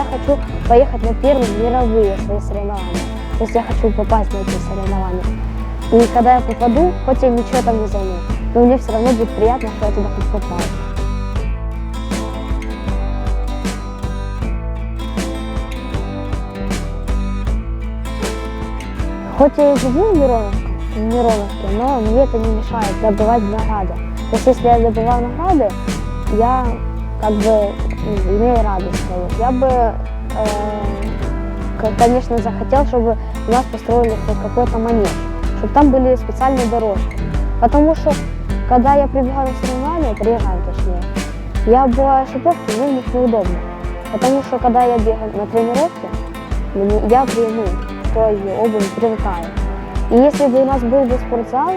хочу поехать на первые мировые свои соревнования. То есть я хочу попасть на эти соревнования. И когда я попаду, хоть я ничего там не займу, но мне все равно будет приятно, что я туда хоть попал. Хоть я и живу в Мироновке, в Мироновке, но мне это не мешает добывать награды. То есть если я добываю награды, я как бы ну, имею радость свою. Я бы, э, конечно, захотел, чтобы у нас построили хоть какой-то манеж, чтобы там были специальные дорожки. Потому что, когда я прибегаю на соревнования, приезжаю точнее, я бываю шиповки, мне них неудобно. Потому что, когда я бегаю на тренировке, я к нему, к той обуви привыкаю. И если бы у нас был бы спортзал,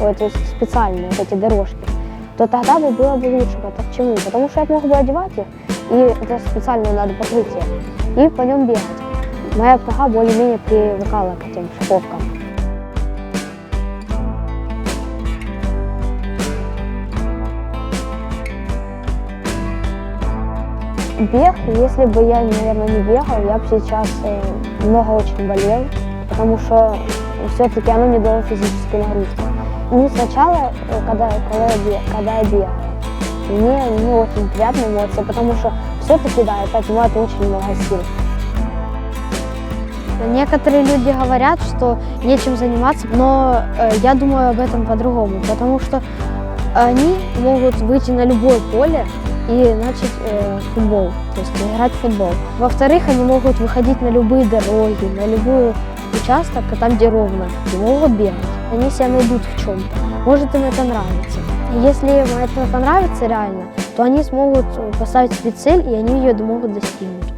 ой, то есть специальные вот эти дорожки, то тогда бы было бы лучше. Почему? Потому что я мог бы одевать их, и это специально надо покрытие, и по нем бегать. Моя нога более-менее привыкала к этим шиповкам. Бег, если бы я, наверное, не бегал, я бы сейчас э, много очень болел, потому что все-таки оно мне дало физическую нагрузку. Ну, сначала, э, когда, когда, я, бе- когда я бегал, мне не очень приятные эмоции, потому что все-таки, да, это отнимает очень много сил. Некоторые люди говорят, что нечем заниматься, но э, я думаю об этом по-другому, потому что они могут выйти на любое поле и начать э, футбол, то есть играть в футбол. Во-вторых, они могут выходить на любые дороги, на любой участок, там, где ровно, и могут бегать. Они себя найдут в чем-то. Может, им это нравится. Если им это понравится реально, то они смогут э, поставить себе цель, и они ее могут достигнуть.